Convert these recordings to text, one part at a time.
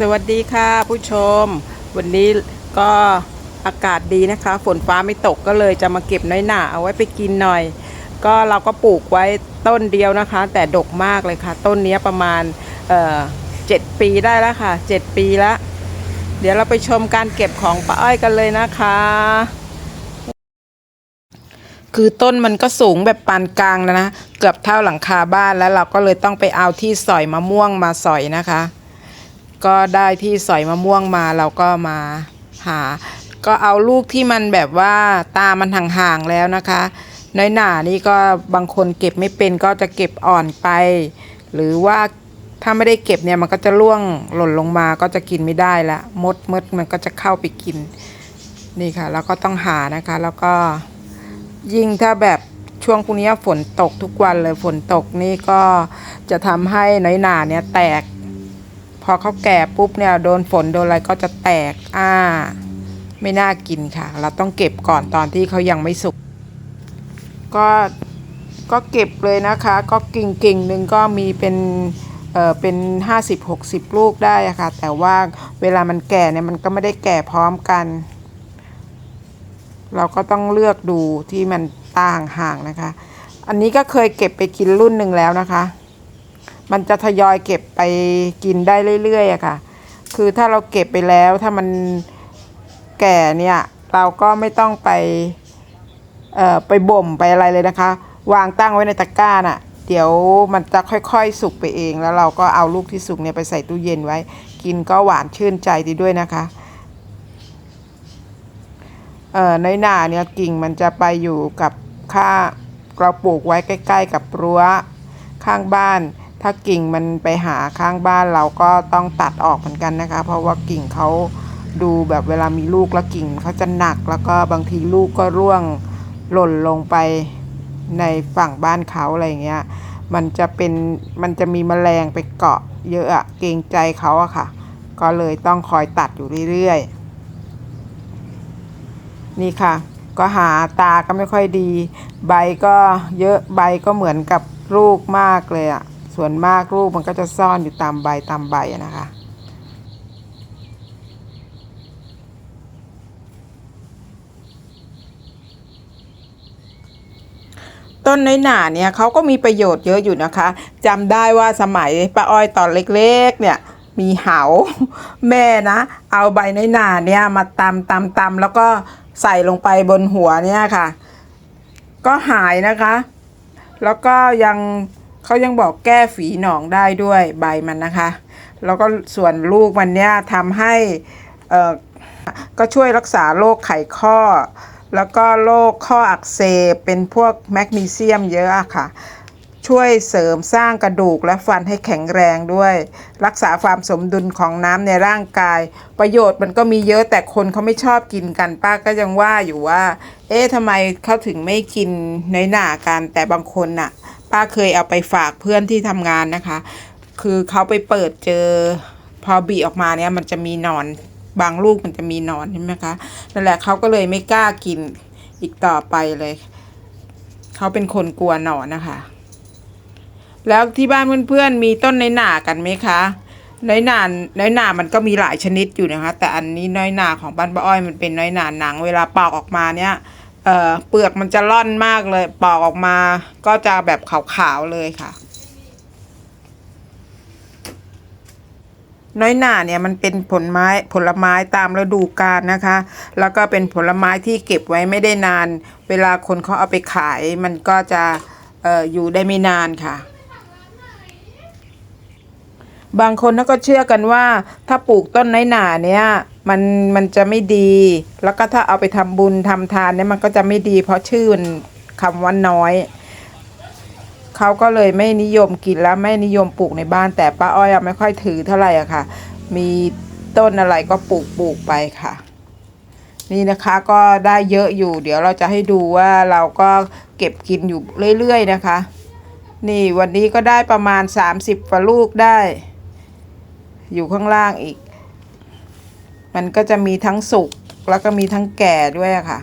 สวัสดีค่ะผู้ชม วันนี้ก็อากาศดีนะคะ ฝนฟ้าไม่ตกก็เลยจะมาเก็บน้อยหนาเอาไว้ไปกินหน่อย ก็เราก็ปลูกไว้ต้นเดียวนะคะ แต่ดกมากเลยค่ะ ต้นนี้ประมาณเอ่อเจ็ดปีได้แล้วค่ะเจ็ดปีแล้วเดี๋ยวเราไปชมการเก็บของป้าอ้อยกันเลยนะคะ คือต้นมันก็สูงแบบปานกลางแล้วนะ เกือบเท่าหลังคาบ้านแล้วเราก็เลยต้องไปเอาที่สอยมะม่วงมาสอยนะคะ ก็ได้ที่สอยมะม่วงมาเราก็มาหา ก็เอาลูกที่มันแบบว่าตามันห่างๆแล้วนะคะ น้อยหนานี่ก็บางคนเก็บไม่เป็นก็จะเก็บอ่อนไป หรือว่าถ้าไม่ได้เก็บเนี่ยมันก็จะร่วงหล่นลงมาก็จะกินไม่ได้ละมดมดมันก็จะเข้าไปกินนี่ค่ะแล้วก็ต้องหานะคะ แล้วก็ยิ่งถ้าแบบช่วงพวกนี้ฝนตกทุกวันเลยฝนตกนี่ก็จะทำให้น้อยหนาเนี่ยแตก พอเขาแก่ปุ๊บเนี่ยโดนฝนโดนอะไรก็จะแตกอ้า ไม่น่ากินค่ะ เราต้องเก็บก่อนตอนที่เขายังไม่สุก ก็ก็เก็บเลยนะคะ ก็กิ่งกิ่งหนึ่งก็มีเป็นเออเป็น 50-60 ลูกได้ะค่ะ แต่ว่าเวลามันแก่เนี่ยมันก็ไม่ได้แก่พร้อมกัน เราก็ต้องเลือกดูที่มันต่างห่างนะคะ อันนี้ก็เคยเก็บไปกินรุ่นหนึ่งแล้วนะคะ มันจะทยอยเก็บไปกินได้เรื่อยๆอะค่ะ คือถ้าเราเก็บไปแล้วถ้ามันแก่เนี่ยเราก็ไม่ต้องไปเอ่อไปบ่มไปอะไรเลยนะคะ วางตั้งไว้ในตะกร้าน่ะ เดี๋ยวมันจะค่อยๆสุกไปเองแล้วเราก็เอาลูกที่สุกเนี่ยไปใส่ตู้เย็นไว้ กินก็หวานชื่นใจดีด้วยนะคะเอ่อในหน้าเนี่ยกิ่งมันจะไปอยู่กับค่าเราปลูกไว้ใกล้ ๆ กับรั้วข้างบ้าน ถ้ากิ่งมันไปหาข้างบ้านเราก็ต้องตัดออกเหมือนกันนะคะ เพราะว่ากิ่งเขาดูแบบเวลามีลูกแล้วกิ่งเขาจะหนักแล้วก็บางทีลูกก็ร่วงหล่นลงไปในฝั่งบ้านเขาอะไรเงี้ย มันจะเป็นมันจะมีแมลงไปเกาะเยอะอะเกรงใจเขาอะค่ะ ก็เลยต้องคอยตัดอยู่เรื่อยๆ นี่ค่ะ ก็หาตาก็ไม่ค่อยดี ใบก็เยอะใบก็เหมือนกับลูกมากเลยอะ ส่วนมากลูกมันก็จะซ่อนอยู่ตามใบตามใบนะคะ ต้นน้อยหนาเนี่ยเขาก็มีประโยชน์เยอะอยู่นะคะจำได้ว่าสมัยป้าอ้อยตอนเล็กๆเนี่ยมีเหาแม่นะ เอาใบน้อยหนาเนี่ยมาตำตำตำแล้วก็ใส่ลงไปบนหัวเนี่ยค่ะ ก็หายนะคะ แล้วก็ยัง เขายังบอกแก้ฝีหนองได้ด้วยใบมันนะคะ แล้วก็ส่วนลูกมันเนี่ยทำให้เออก็ช่วยรักษาโรคไขข้อ แล้วก็โรคข้ออักเสบเป็นพวกแมกนีเซียมเยอะอะค่ะ ช่วยเสริมสร้างกระดูกและฟันให้แข็งแรงด้วย รักษาความสมดุลของน้ำในร่างกาย ประโยชน์มันก็มีเยอะแต่คนเขาไม่ชอบกินกันป้าก็ยังว่าอยู่ว่า เอ๊ะทำไมเขาถึงไม่กินน้อยหนากันแต่บางคนน่ะ ป้าเคยเอาไปฝากเพื่อนที่ทำงานนะคะ คือเขาไปเปิดเจอพอบีออกมาเนี่ยมันจะมีหนอนบางลูกมันจะมีหนอนใช่ไหมคะนั่นแหละเขาก็เลยไม่กล้ากินอีกต่อไปเลยเขาเป็นคนกลัวหนอนนะคะ แล้วที่บ้านเพื่อนๆมีต้นในหนากันไหมคะน้อยหนาน้อยหนามันก็มีหลายชนิดอยู่นะคะ แต่อันนี้น้อยหนาของบ้านป้าอ้อยมันเป็นน้อยหนาหนัง เวลาปอกออกมาเนี่ย เอ่อเปลือกมันจะร่อนมากเลย ปอกออกมาก็จะแบบขาวๆเลยค่ะ น้อยหน่าเนี่ยมันเป็นผลไม้ผลไม้ตามฤดูกาลนะคะ แล้วก็เป็นผลไม้ที่เก็บไว้ไม่ได้นาน เวลาคนเขาเอาไปขายมันก็จะอออยู่ได้ไม่นานค่ะ บางคนก็เชื่อกันว่าถ้าปลูกต้นน้อยหน่าเนี่ย มันมันจะไม่ดี แล้วก็ถ้าเอาไปทำบุญทำทานเนี่ยมันก็จะไม่ดี เพราะชื่อมันคำว่าน้อยเขาก็เลยไม่นิยมกินแล้วไม่นิยมปลูกในบ้าน แต่ป้าอ้อยไม่ค่อยถือเท่าไหร่อะค่ะ มีต้นอะไรก็ปลูกปลูกไปค่ะ นี่นะคะก็ได้เยอะอยู่ เดี๋ยวเราจะให้ดูว่าเราก็เก็บกินอยู่เรื่อยๆนะคะ นี่วันนี้ก็ได้ประมาณ 30ฝ่าลูกได้ อยู่ข้างล่างอีก มันก็จะมีทั้งสุกแล้วก็มีทั้งแก่ด้วยค่ะ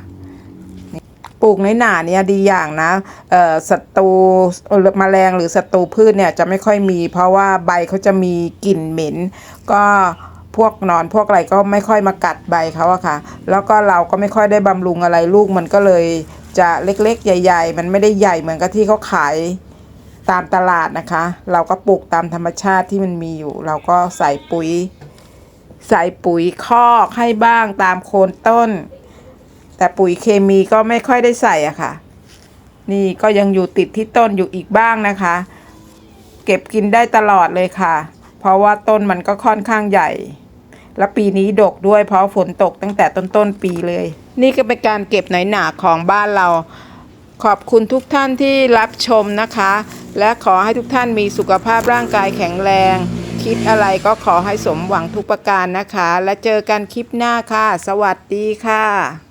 ปลูกในหนาเนี่ยดีอย่างนะเอ่อศัตรูเอ่อแมลงหรือศัตรูพืชเนี่ยจะไม่ค่อยมี เพราะว่าใบเขาจะมีกลิ่นเหม็น ก็พวกนอนพวกอะไรก็ไม่ค่อยมากัดใบเขาอะค่ะ แล้วก็เราก็ไม่ค่อยได้บำรุงอะไรลูกมันก็เลยจะเล็กๆ ใหญ่ ๆ มันไม่ได้ใหญ่เหมือนกับที่เขาขายตามตลาดนะคะ เราก็ปลูกตามธรรมชาติที่มันมีอยู่ เราก็ใส่ปุ๋ย ใส่ปุ๋ยคอกให้บ้างตามโคนต้น แต่ปุ๋ยเคมีก็ไม่ค่อยได้ใส่อะค่ะ นี่ก็ยังอยู่ติดที่ต้นอยู่อีกบ้างนะคะ เก็บกินได้ตลอดเลยค่ะ เพราะว่าต้นมันก็ค่อนข้างใหญ่ และปีนี้ดกด้วยเพราะฝนตกตั้งแต่ต้นต้นปีเลย นี่ก็เป็นการเก็บหน่อยหนาของบ้านเรา ขอบคุณทุกท่านที่รับชมนะคะ และขอให้ทุกท่านมีสุขภาพร่างกายแข็งแรง คิดอะไรก็ขอให้สมหวังทุกประการนะคะ และเจอกันคลิปหน้าค่ะ สวัสดีค่ะ